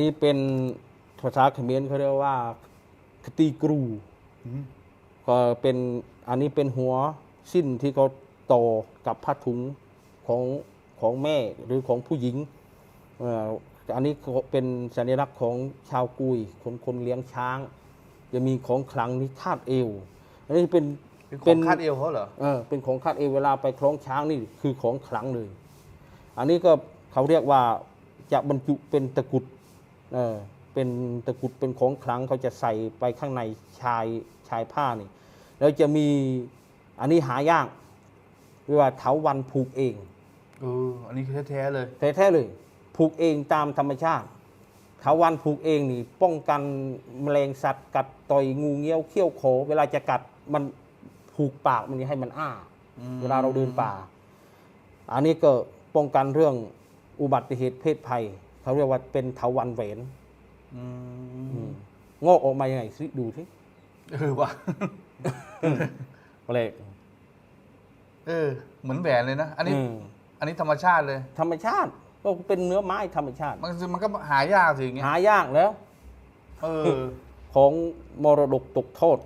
นี้เป็นภาษาเขมรเขาเรียกว่าคตีกรูอืมก็เป็นอันนี้เป็นหัวสิ้นที่เขาต่อกับผ้าถุงของของแม่หรือของผู้หญิงเอ่ออันนี้ก็เป็นสัญลักษณ์ของชาวกุยคนคนเลี้ยงช้าง จะมีของขลังนี่คาดเอว อันนี้เป็นเป็นของคาดเอวเขาเหรอเออเป็นของคาดเอวเวลาไปคล้องช้างนี่คือของขลังเลย อันนี้ก็เขาเรียกว่าจะบรรจุเป็นตะกรุด เออเป็นตะกรุดเป็นของขลังเขาจะใส่ไปข้างในชายชายผ้านี่แล้วจะมีอันนี้หายากเรียกว่าเถาวันผูกเองเอออันนี้คือแท้ๆเลยแท้ๆเลย ผูกเองตามธรรมชาติเถาวันผูกเองนี่ ป้องกันแมลงสัตว์กัดต่อยงูเงี้ยวเขี้ยวโขเวลาจะกัดมันผูกปากมันให้มันอ้าอืมเวลาเราเดินป่า อันนี้ก็ป้องกันเรื่องอุบัติเหตุเพศภัย เขาเรียกว่าเป็นเถาวันแหวนอือืมมงอกออกมายังไงสิดูสิเออว่ะแปลกเออ เหมือนแหวนเลยนะ อันนี้อืมอันนี้ธรรมชาติเลย ธรรมชาติ ก็เป็นเนื้อไม้ธรรมชาติ มันมันก็หายากสิอย่างเงี้ยหายากแล้ว เออ ของมรดกตกทอด